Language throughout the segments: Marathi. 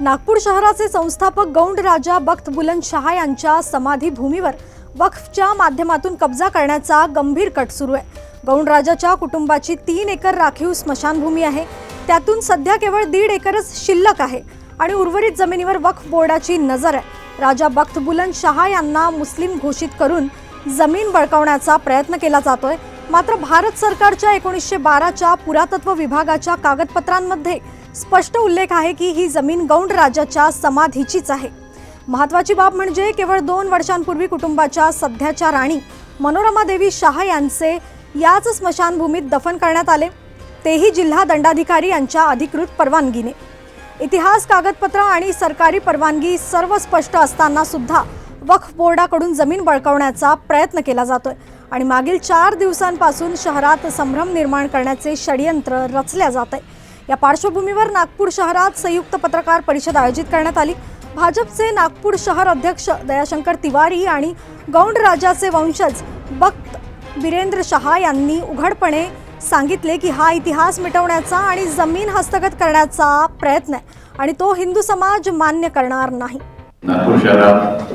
नागपूर शहराचे संस्थापक गौंड राजा बख्त बुलंद शहा यांच्या समाधी भूमीवर वक्फच्या माध्यमातून कब्जा करण्याचा गंभीर कट सुरू आहे. गौंडराजाच्या कुटुंबाची तीन एकर राखीव स्मशानभूमी आहे. त्यातून सध्या केवळ दीड एकरच शिल्लक आहे आणि उर्वरित जमिनीवर वक्फ बोर्डाची नजर आहे. राजा बख्त बुलंद शहा यांना मुस्लिम घोषित करून जमीन बळकावण्याचा प्रयत्न केला जातोय. मात्र भारत सरकारच्या एकोणीसशे बाराच्या पुरातत्व विभागाच्या कागदपत्रांमध्ये स्पष्ट उल्लेख आहे की ही जमीन गौंड राजाच्या समाधीचीच आहे. महत्वाची बाब म्हणजे केवळ दोन वर्षांपूर्वी कुटुंबाच्या सध्याच्या राणी मनोरमा देवी शाह यांचे याच स्मशानभूमीत दफन करण्यात आले. तेही जिल्हा दंडाधिकारी यांच्या अधिकृत परवानगीने. इतिहास कागदपत्र आणि सरकारी परवानगी सर्व स्पष्ट असताना सुद्धा वक्फ बोर्डाकडून जमीन बळकवण्याचा प्रयत्न केला जातोय आणि मागील चार दिवसांपासून शहरात संभ्रम निर्माण करण्याचे षडयंत्र रचल्या जात आहे या पार्श्वभूमीवर नागपूर शहरात संयुक्त पत्रकार परिषद आयोजित करण्यात आली. भाजपचे नागपूर शहर अध्यक्ष दयाशंकर तिवारी आणि गौंड राजाचे वंशज बक्त बिरेंद्र शहा यांनी उघडपणे सांगितले की हा इतिहास मिटवण्याचा आणि जमीन हस्तगत करण्याचा प्रयत्न आहे आणि तो हिंदू समाज मान्य करणार नाही. नागपूर शहरात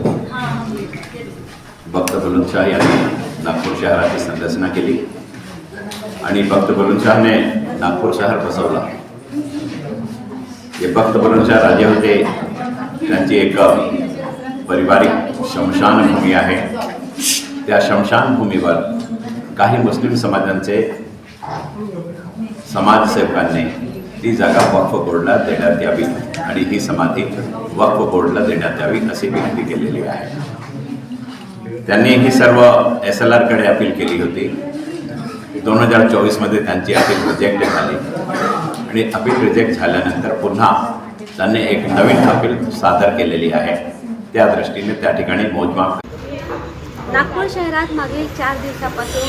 भक्त बुलंदशाह यांनी नागपूर शहराची संरचना केली. आणि भक्त बुलंदशाहने नागपूर शहर बसवला हे भक्त राजे होते त्यांची एक पारिवारिक शमशानभूमी आहे. त्या शमशानभूमीवर काही मुस्लिम समाजांचे समाजसेवकांनी ती जागा वक्फ बोर्डला देण्यात यावी आणि ही समाधी वक्फ बोर्डला देण्यात यावी अशी विनंती केलेली आहे. त्यांनी ही सर्व एस एल आरकडे अपील केली होती. दोन हजार चोवीसमध्ये त्यांची अपील रिजेक्ट झाली आणि अपील रिजेक्ट झाल्यानंतर पुन्हा त्यांनी एक नवीन अपील सादर केलेली आहे. त्या दृष्टीने त्या ठिकाणी मोजमाप नागपूर शहरात मागील चार दिवसापासून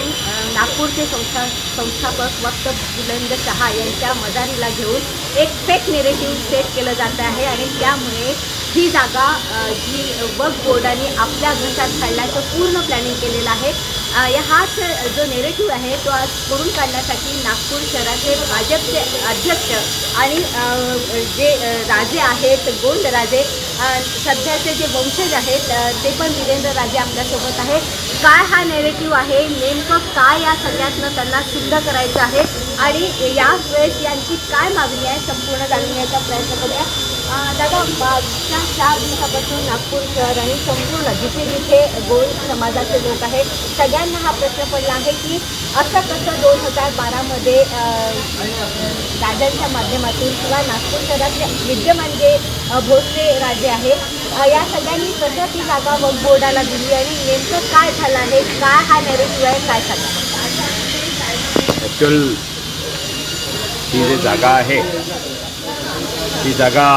नागपूरचे संस्था संस्थापक वक्त बुलंद शहा यांच्या मदारीला घेऊन एक फेक नेरेटिव्ह सेट केलं जात आहे आणि त्यामुळे ही जागा जी वक्फ बोर्डाने आपल्या घशात काढण्याचं पूर्ण प्लॅनिंग केलेलं आहे. या हाच जो नेरेटिव्ह आहे तो आज करून काढण्यासाठी नागपूर शहराचे भाजपचे अध्यक्ष आणि जे राजे आहेत गोंड राजे सध्याचे जे वंशज आहेत ते पण वीरेंद्र राजे आपल्यासोबत आहे काय हा नेरेटिव्ह आहे? नेमकं काय या सगळ्यातनं त्यांना सिद्ध करायचं आहे? आणि या वेळेस यांची काय मागणी आहे? संपूर्ण जाणून घ्यायचा प्रयत्न करूया. दादा मागच्या चार दिवसापासून नागपूर शहर आणि संपूर्ण जिथे जिथे गोल समाजाचे लोक आहेत सगळ्यांना हा प्रश्न पडला आहे की असं कसं दोन हजार बारामध्ये राजांच्या माध्यमातून किंवा नागपूर शहरातले विद्यमान जे भोसले राजे आहेत या सगळ्यांनी कसं ती जागा वक बोर्डाला दिली आणि नेमकं काय झालं आहे काय हा नेरेटिव्ह आहे काय सांगा ॲक्च्युअल ही जी जागा आहे ती जागा